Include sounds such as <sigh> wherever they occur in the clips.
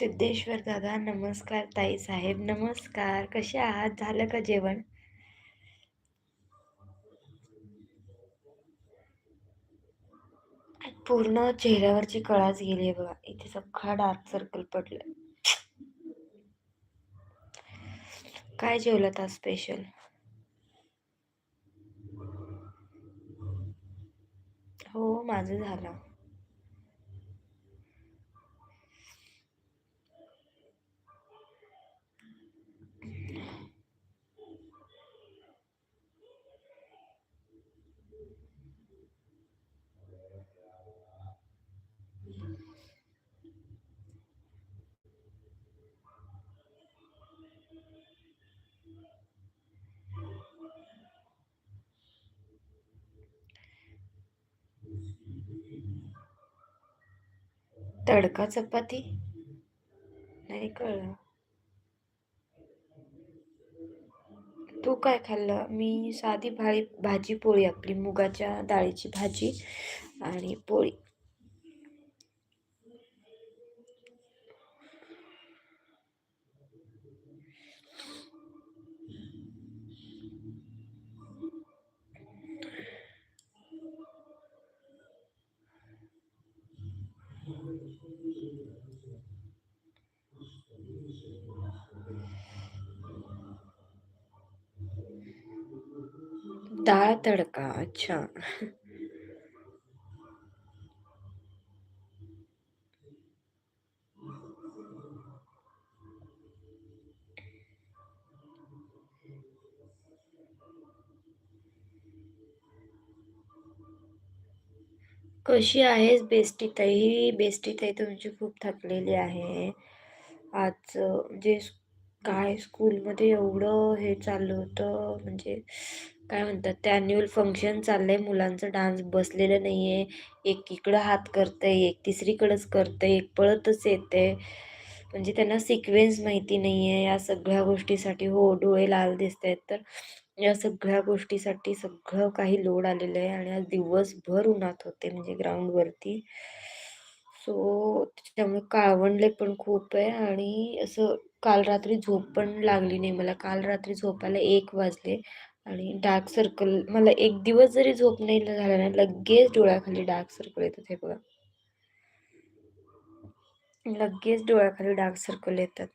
सिद्धेश्वर दादा नमस्कार ताई साहेब नमस्कार. कसे आहात? झालं का जेवण? पूर्ण चेहऱ्यावरची कळाच गेली आहे बघा. इथे सगळा डार्क सर्कल पडलाय. काय जेवलं आज स्पेशल हो माझं झालं. तडका चपाती? नाही कळलं. तू काय खाल्लं? मी साधी भाळी भाजी पोळी आपली मुगाच्या डाळीची भाजी आणि पोळी डाळ तडका अच्छा. कशी आहेस बेस्टी ताई? बेस्टी ताई तुमची खूप थकलेली आहे. आज जे काय स्कूलमध्ये एवढं हे चाललं होतं म्हणजे काय म्हणतात ते ॲन्युअल फंक्शन चाललंय मुलांचं डान्स बसलेलं नाही आहे एक इकडं हात करतंय एक तिसरीकडंच करतंय एक पळतच येते म्हणजे त्यांना सिक्वेन्स माहिती नाही आहे या सगळ्या गोष्टीसाठी हो डोळे लाल दिसत आहेत तर या सगळ्या गोष्टीसाठी सगळं काही लोड आलेलं आहे आणि आज दिवसभर उन्हात होते म्हणजे ग्राउंडवरती सो त्याच्यामुळे काळवंडले पण खूप आहे आणि असं काल रात्री झोप पण लागली नाही मला. काल रात्री झोपायला एक वाजले. आणि डार्क सर्कल मला एक दिवस जरी झोप नाही झाला ना लगेच डोळ्याखाली डार्क सर्कल येतात हे बघा. लगेच डोळ्याखाली डार्क सर्कल येतात.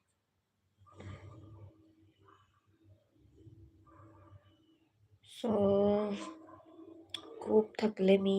सो खूप थकले मी.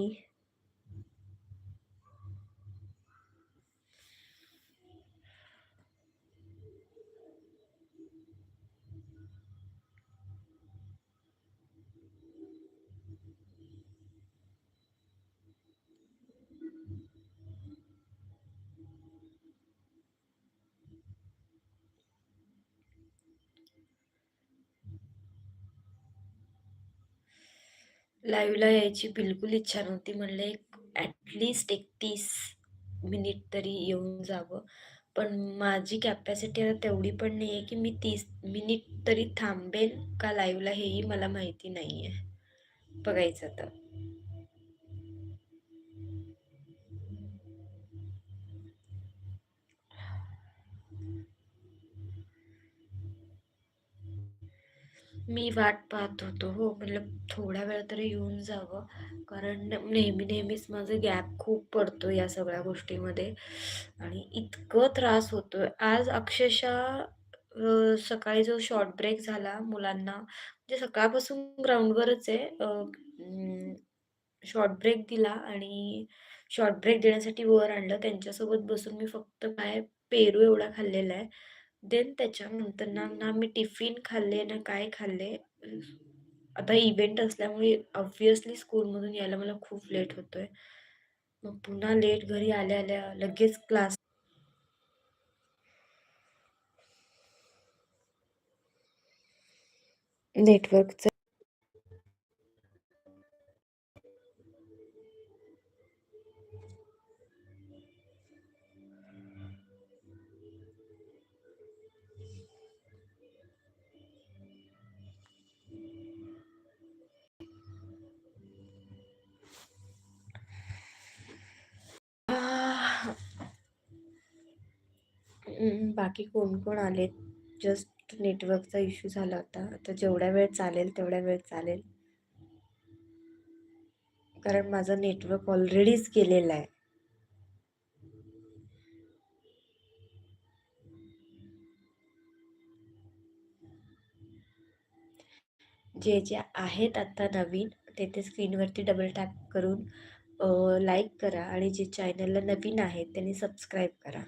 लाईव्हला यायची बिलकुल इच्छा नव्हती. म्हणले एक ॲटलिस्ट एक तीस मिनिट तरी येऊन जावं. पण माझी कॅपॅसिटी आता तेवढी पण नाही आहे की मी तीस मिनिट तरी थांबेल का लाईव्हला हेही मला माहिती नाही आहे बघायचं तर मी वाट पाहत होतो. हो मतलब थोड्या वेळ तरी येऊन जावं. कारण नेहमी नेहमीच माझं गॅप खूप पडतो या सगळ्या गोष्टीमध्ये. आणि इतकं त्रास होतो आज अक्षरशः सकाळी जो शॉर्ट ब्रेक झाला मुलांना म्हणजे सकाळपासून ग्राउंडवरच आहे. शॉर्ट ब्रेक दिला आणि शॉर्ट ब्रेक देण्यासाठी वर आणलं. त्यांच्यासोबत बसून मी फक्त काय पेरू एवढा खाल्लेला आहे. देन त्याच्यानंतर ना ना मी टिफिन खाल्ले ना काय खाल्ले. आता इव्हेंट असल्यामुळे ऑब्व्हियसली स्कूलमधून यायला मला खूप लेट होतोय. मग पुन्हा लेट घरी आल्या आल्या लगेच क्लास नेटवर्कचं बाकी कोण कोण आलेत? जस्ट नेटवर्कचा इश्यू झाला होता. आता जेवढ्या वेळ चालेल तेवढ्या वेळ चालेल. कारण माझं नेटवर्क ऑलरेडीच गेलेलं आहे. जे जे आहेत आत्ता नवीन ते ते स्क्रीनवरती डबल टॅप करून लाईक करा. आणि जे चॅनलला नवीन आहेत त्यांनी सबस्क्राईब करा.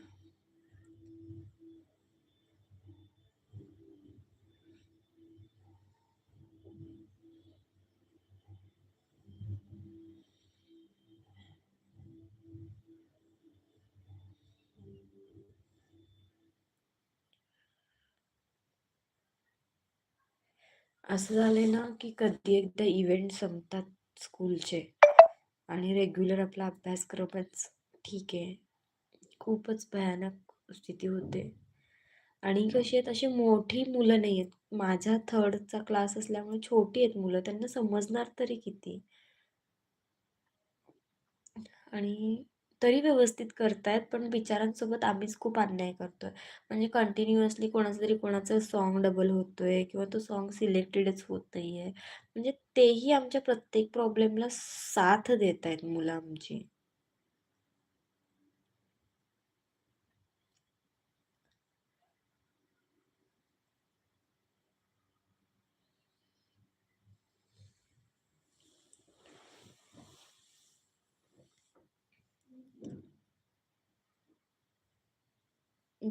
असं झालंय ना की कधी एकदा इव्हेंट संपतात स्कूलचे आणि रेग्युलर आपला अभ्यासक्रमच ठीक आहे. खूपच भयानक स्थिती होते. आणि कशी आहेत अशी मोठी मुलं नाही आहेत माझ्या थर्डचा क्लास असल्यामुळे छोटी आहेत मुलं. त्यांना समजणार तरी किती? आणि तरी व्यवस्थित करतायत पण बिचारांसोबत आम्हीच खूप अन्याय करतोय. म्हणजे कंटिन्युअसली कोणाचं तरी कोणाचं सॉन्ग डबल होतोय किंवा तो सॉन्ग सिलेक्टेडच होत नाही आहे म्हणजे तेही आमच्या प्रत्येक प्रॉब्लेमला साथ देत आहेत मुलं आमची.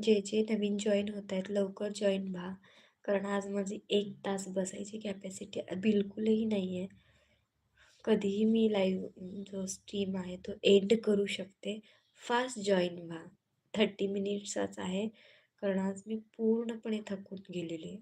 जे जे नवीन जॉईन होत आहेत लवकर जॉईन व्हा. कारण आज माझी एक तास बसायची कॅपॅसिटी बिलकुलही नाही आहे कधीही मी लाईव्ह जो स्ट्रीम आहे तो एंड करू शकते. फास्ट जॉईन व्हा. थर्टी मिनिट्सचाच आहे. कारण आज मी पूर्णपणे थकून गेलेले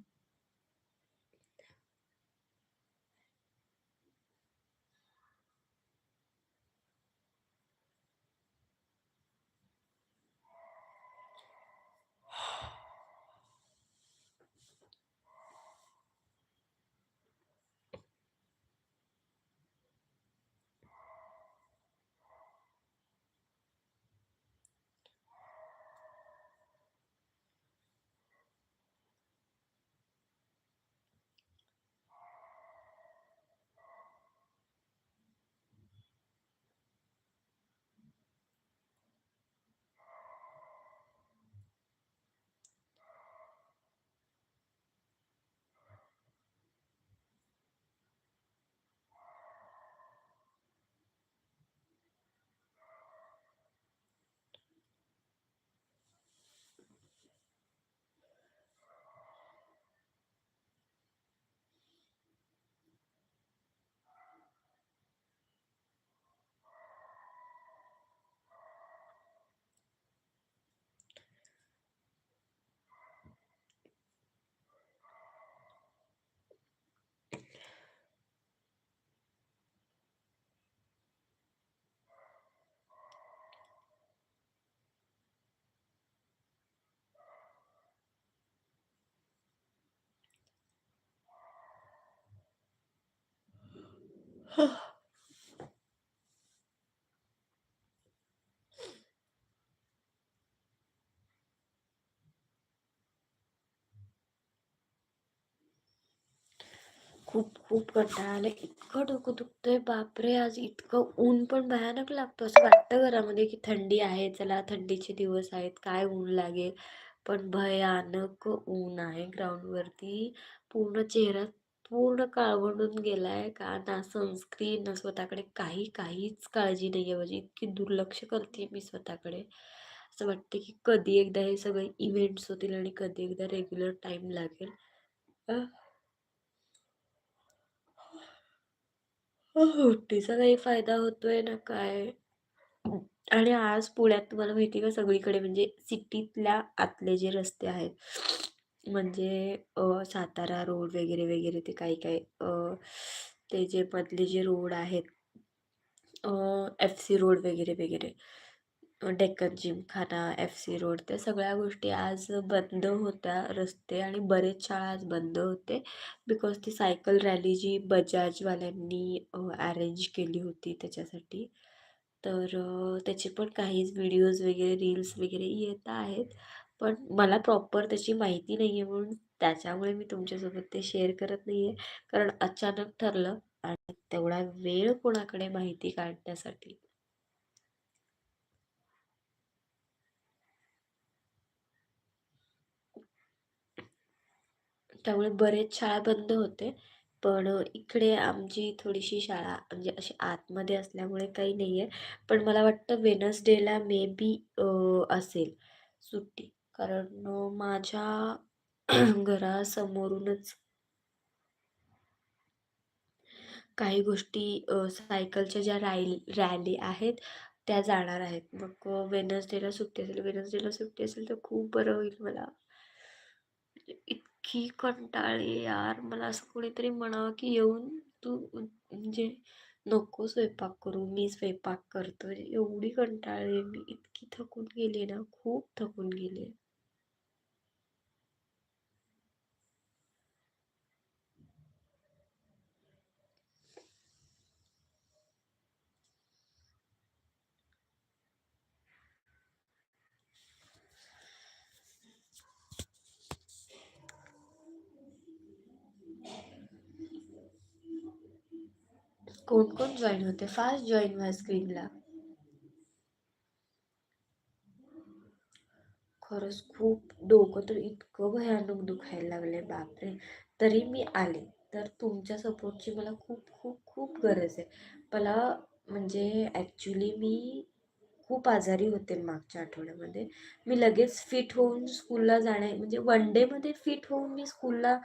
<sighs> खूप खूप कंटाळा आला. इतकं डोकं दुखतंय. बापरे आज इतकं ऊन पण भयानक लागतो. असं वाटतं घरामध्ये की थंडी आहे. चला थंडीचे दिवस आहेत. काय ऊन लागेल? पण भयानक ऊन आहे. ग्राउंडवरती पूर्ण चेहरा पूर्ण काळवंडून गेलाय का? ना सनस्क्रीन ना स्वतःकडे काही काहीच काळजी नाही आहे म्हणजे इतकी दुर्लक्ष करते मी स्वतःकडे. असं वाटते की कधी एकदा हे सगळे इव्हेंट्स होतील आणि कधी एकदा रेग्युलर टाईम लागेल. हुट्टीचा काही फायदा होतोय ना काय? आणि आज पुण्यात तुम्हाला माहिती आहे का सगळीकडे म्हणजे सिटीतल्या आतले जे रस्ते आहेत म्हणजे अ, सातारा रोड वगैरे वगैरे ते काही काही अ, ते जे मधले जे रोड आहेत एफ सी रोड वगैरे वगैरे अ, Deccan Gymkhana F C road त्या सगळ्या गोष्टी आज बंद होत्या रस्ते आणि बरेच शाळा आज बंद होते. बिकॉज ती सायकल रॅली जी बजाजवाल्यांनी अरेंज केली होती त्याच्यासाठी. तर अ, त्याचे पण काहीच व्हिडिओज वगैरे रील्स वगैरे येत आहेत. पण मला प्रॉपर त्याची माहिती नाही आहे म्हणून त्याच्यामुळे मी तुमच्यासोबत ते शेअर करत नाही आहे कारण अचानक ठरलं आणि तेवढा वेळ कोणाकडे माहिती काढण्यासाठी? त्यामुळे बरेच शाळा बंद होते. पण इकडे आमची थोडीशी शाळा म्हणजे अशी आतमध्ये असल्यामुळे काही नाही आहे पण मला वाटतं वेनसडेला मे बी असेल सुट्टी. कारण माझ्या <clears throat> घरासमोरूनच काही गोष्टी सायकलच्या ज्या राईल रॅली आहेत त्या जाणार आहेत. मग वेनसडेला सुट्टी असेल वेनसडेला सुट्टी असेल तर खूप बरं होईल मला. म्हणजे इतकी कंटाळी यार. मला असं कोणीतरी म्हणावं की येऊन तू म्हणजे नको स्वयंपाक करू मी स्वयंपाक करतो एवढी कंटाळली मी इतकी थकून गेली ना खूप थकून गेली कोण कोण जॉईन होते? फास्ट जॉईन व्हा स्क्रीनला खरंच खूप डोकं तर इतकं भयानक दुखायला लागले बापरे. तरी मी आले. तर तुमच्या सपोर्टची मला खूप खूप खूप गरज आहे. मला म्हणजे ॲक्च्युली मी खूप आजारी होते मागच्या आठवड्यामध्ये. मी लगेच फिट होऊन स्कूलला जाणे म्हणजे वन डेमध्ये फिट होऊन मी स्कूलला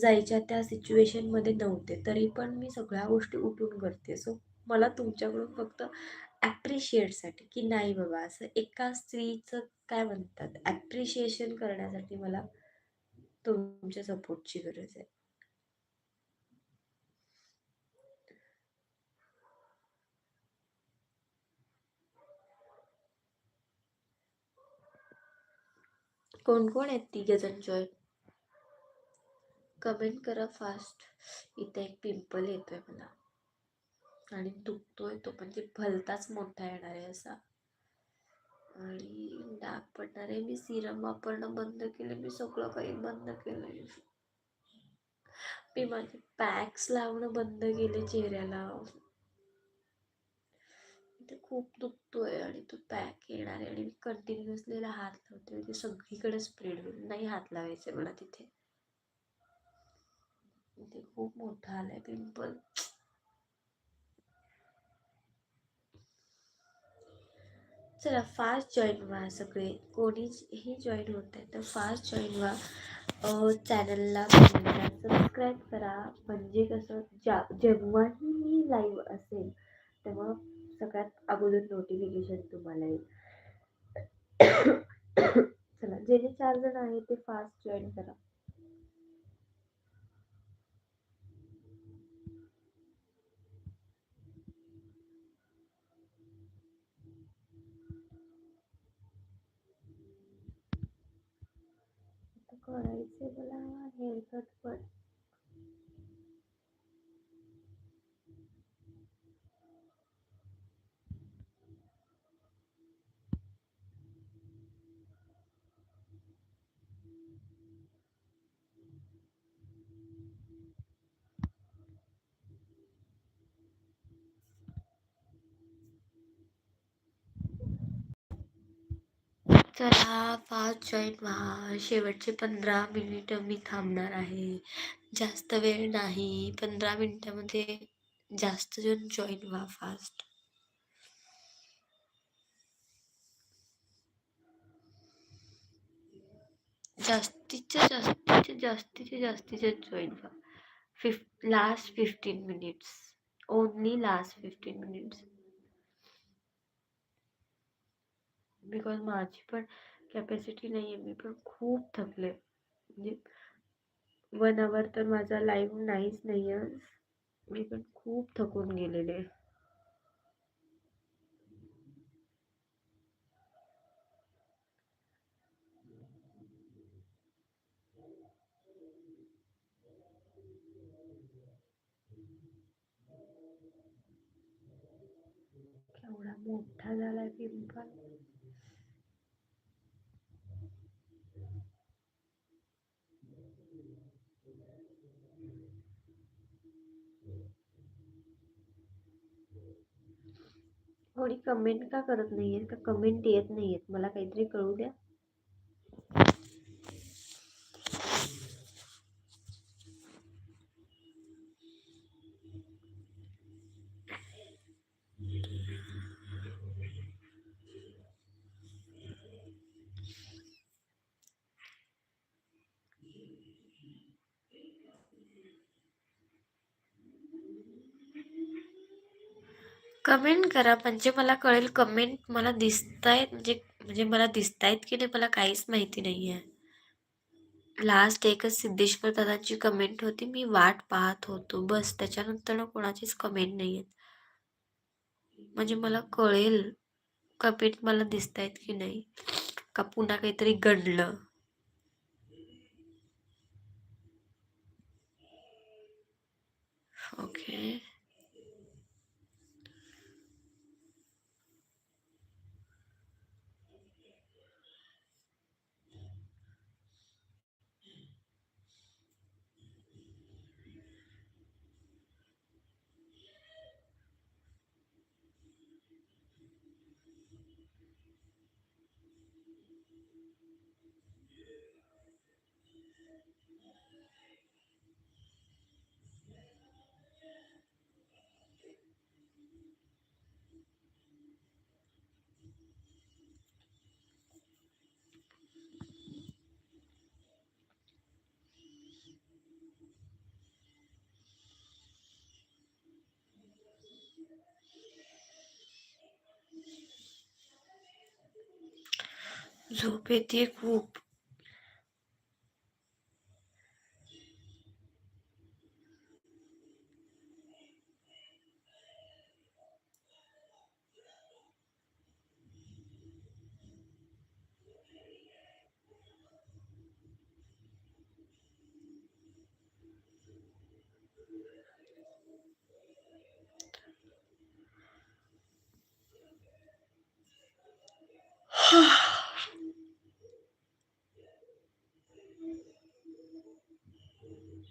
जायच्या त्या सिच्युएशनमध्ये नव्हते. तरी पण मी सगळ्या गोष्टी उठून करते. सो मला तुमच्याकडून फक्त ॲप्रिशिएटसाठी की नाही बाबा असं एका स्त्रीचं काय म्हणतात ॲप्रिशिएशन करण्यासाठी मला तुमच्या सपोर्टची गरज आहे. कोण कोण आहेत तिघे जण जॉईन कमेंट करा फास्ट इथे एक पिंपल येतोय मला. आणि दुखतोय तो पण ते भलताच मोठा येणार आहे असा. आणि डाग पडणार आहे. मी सिरम वापरणं बंद केलं मी सगळं काही बंद केलंय. मी माझे पॅक्स लावणं बंद केले चेहऱ्याला. ते खूप दुखतोय आणि तो पॅक येणार आहे आणि मी हात लावते. म्हणजे सगळीकडे स्प्रेड होईल नाही हात लावायचे मला तिथे. ते खूप मोठा आलाय पिंपल चला फास्ट जॉईन व्हा सगळे. कोणीही जॉईन होत आहे तर फास्ट जॉईन व्हा. चॅनलला सबस्क्राईब करा. म्हणजे कसं ज्या जेव्हाही मी लाईव्ह असेल तेव्हा सगळ्यात अगोदर नोटिफिकेशन तुम्हाला येईल. चला जे जे चार जण आहे ते फास्ट जॉईन करा. करायचे मला हेअरकट पण चला फास्ट जॉईन व्हा. शेवटचे पंधरा मिनिटं मी थांबणार आहे. जास्त वेळ नाही. पंधरा मिनिटामध्ये जास्त जण जॉईन व्हा फास्ट जास्तीच्या जास्तीचे जास्तीचे जास्तीचे जॉईन व्हा. फिफ last fifteen minutes only last fifteen minutes because माझी पण कॅपॅसिटी नाही आहे मी पण खूप थकले. म्हणजे वन आवर तर माझा लाईव्ह नाहीच नाही आहे मी पण खूप थकून गेलेले. केवढा मोठा झाला पिंपल कोणी कमेंट का करत नाही आहेत का कमेंट येत नाही आहेत मला काहीतरी कळू द्या. कमेंट करा. म्हणजे मला कळेल कमेंट मला दिसतायत म्हणजे म्हणजे मला दिसतायत की नाही मला काहीच माहिती नाही आहे लास्ट एकच सिद्धेश्वर दादांची कमेंट होती मी वाट पाहत होतो. बस त्याच्यानंतर कोणाचीच कमेंट नाही आहेत म्हणजे मला कळेल कमेंट मला दिसतायत की नाही का पुन्हा काहीतरी घडलं. ओके よし。झोप येते खूप.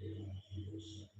Deus.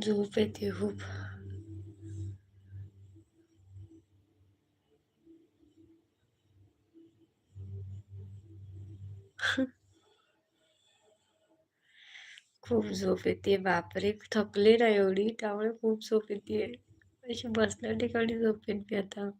झोप येते खूप खूप झोप येते बापरे. थकले ना एवढी त्यामुळे खूप झोप येते. अशी बसल्या ठिकाणी झोप येते आता.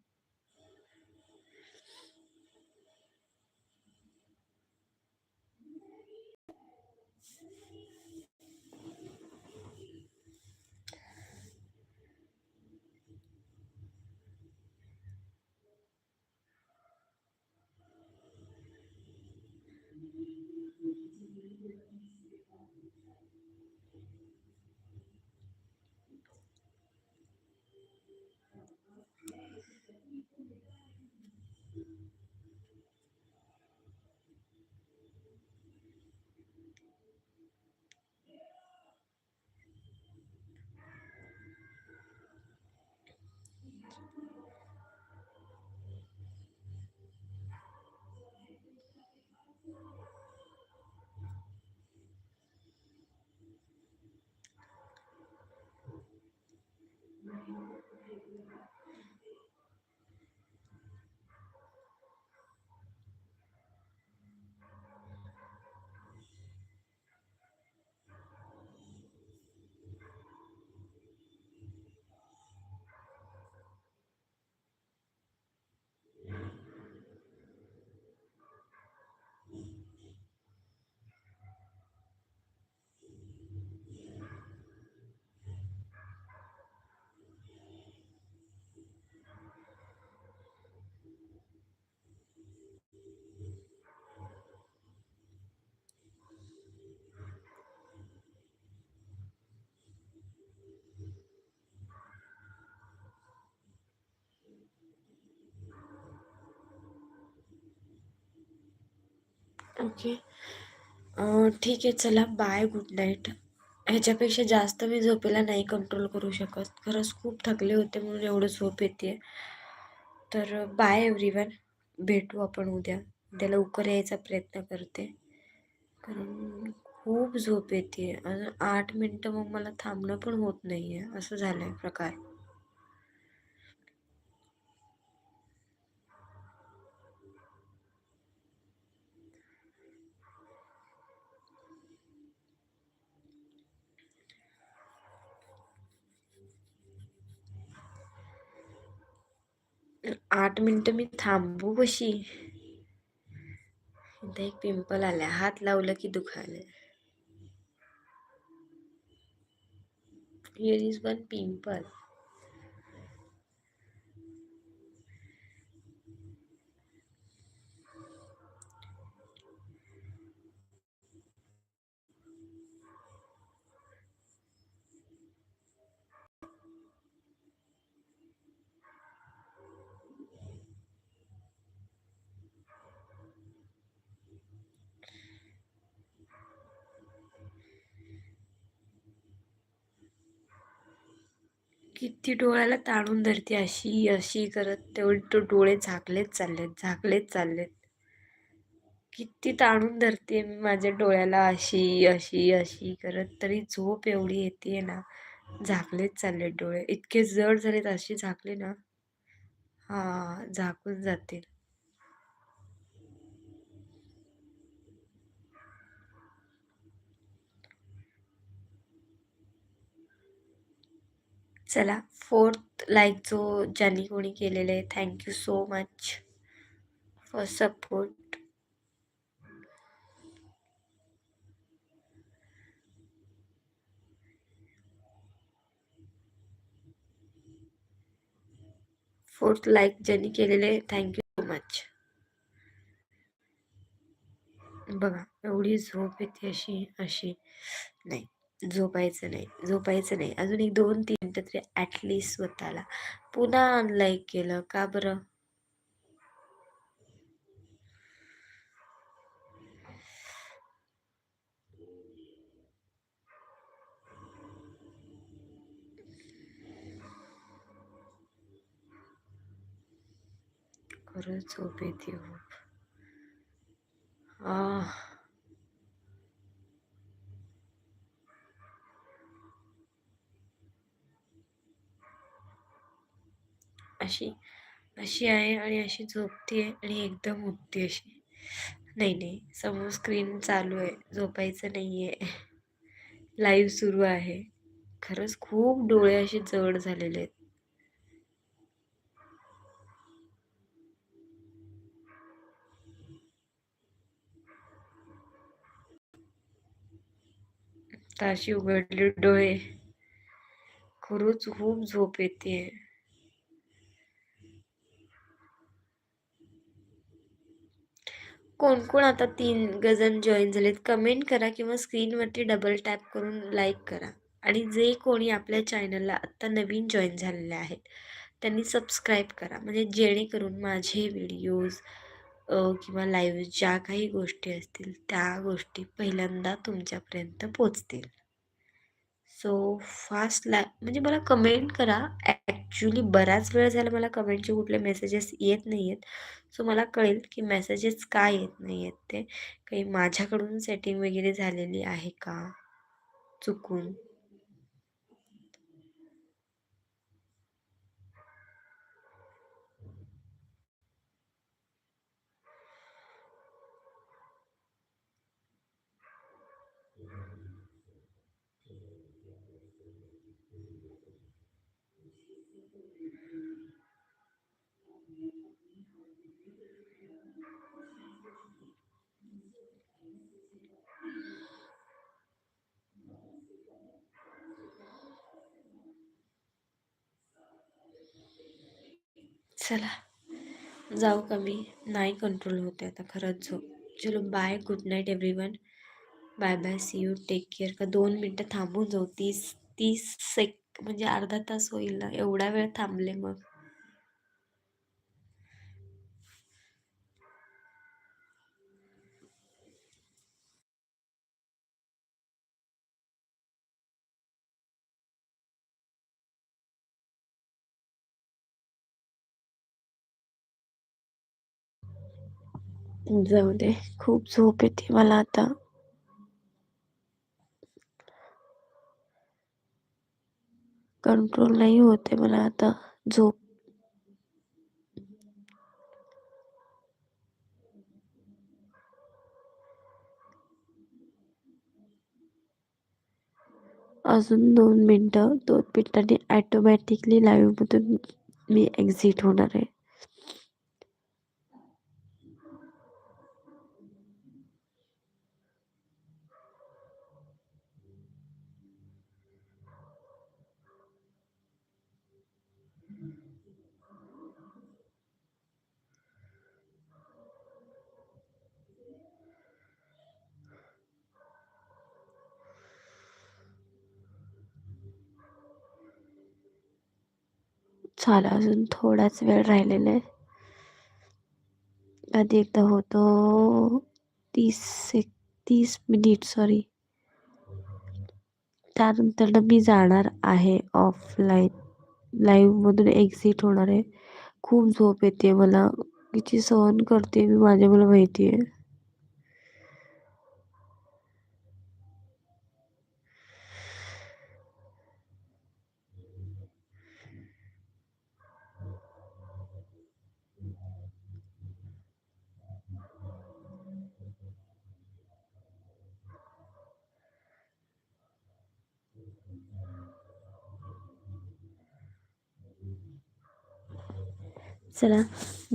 ओके. ठीक आहे चला बाय गुड नाईट ह्याच्यापेक्षा जास्त मी झोपेला नाही कंट्रोल करू शकत. खरंच खूप थकले होते म्हणून एवढं झोप येते तर बाय एव्हरीवन भेटू आपण उद्या. उद्या लवकर यायचा प्रयत्न करते. कारण खूप झोप येते अजून आठ मिनटं मग मला थांबणं पण होत नाही आहे असं झालं आहे प्रकार. आठ मिनटं मी थांबू कशी? इथं एक पिंपल आलाय. हात लावलं की दुखायला हिअर इज वन पिंपल किती डोळ्याला ताणून धरते अशी अशी करत तेवढे तो डोळे झाकलेच चाललेत झाकलेच चाललेत. किती ताणून धरते मी माझ्या डोळ्याला अशी अशी अशी करत. तरी झोप एवढी येते ना झाकलेच चाललेत डोळे. इतके जड झालेत अशी झाकले ना हां झाकून जातील. चला फोर्थ लाईक जो ज्यांनी कोणी केलेले आहे thank you so much for support fourth like ज्यांनी केलेले थँक्यू सो मच बघा एवढी झोप येते अशी अशी. नाही. झोपायचं नाही झोपायचं नाही. अजून एक दोन तीन मिनटं तरी ॲटलिस्ट स्वतःला. पुन्हा अनलाईक केलं का बरं? खरंच झोप येते खूप. अशी अशी आहे आणि अशी झोपते आणि एकदम उठते अशी. नाही नाही समोर स्क्रीन चालू आहे झोपायचं नाही आहे लाईव्ह सुरू आहे. खरंच खूप डोळे असे जड झालेले आहेत. ताशी उघडले डोळे. खरंच खूप झोप येते कोण कोण आता तीन गजन जॉईन झालेत कमेंट करा किंवा स्क्रीनवरती डबल टॅप करून लाईक करा. आणि जे कोणी आपल्या चॅनलला आत्ता नवीन जॉईन झालेले आहेत त्यांनी सबस्क्राईब करा. म्हणजे जेणेकरून माझे व्हिडिओज किंवा लाईव्ह ज्या काही गोष्टी असतील त्या गोष्टी पहिल्यांदा तुमच्यापर्यंत पोचतील. सो फास्ट लाय म्हणजे मला कमेंट करा. ॲक्च्युली बराच वेळ झाला मला कमेंटचे कुठले मेसेजेस येत नाही आहेत सो मला कळेल की मेसेजेस का येत नाही आहेत ते. काही माझ्याकडून सेटिंग वगैरे झालेली आहे का? चुकून. चला जाऊ का मी? नाही कंट्रोल होते आता खरंच झोप. चलो bye good night everyone bye bye see you take care का दोन मिनटं थांबून जाऊ. तीस तीस सेक म्हणजे अर्धा तास होईल ना? एवढा वेळ थांबले मग. जाऊ दे. खूप झोप येते मला आता. कंट्रोल नाही होते मला आता. झोप. अजून दोन मिनटं. दोन मिनटांनी ॲटोमॅटिकली लाईव्हमधून मी एक्झिट होणार आहे. झाला अजून थोडाच वेळ राहिलेला आहे. आधी एकदा होतो तीस एक तीस मिनिट सॉरी त्यानंतर मी जाणार आहे ऑफलाईन लाईव्हमधून एक्झिट होणार आहे. खूप झोप येते मला. तिची सहन करते मी माझ्या मला माहिती आहे. चला.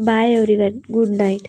Bye everyone good night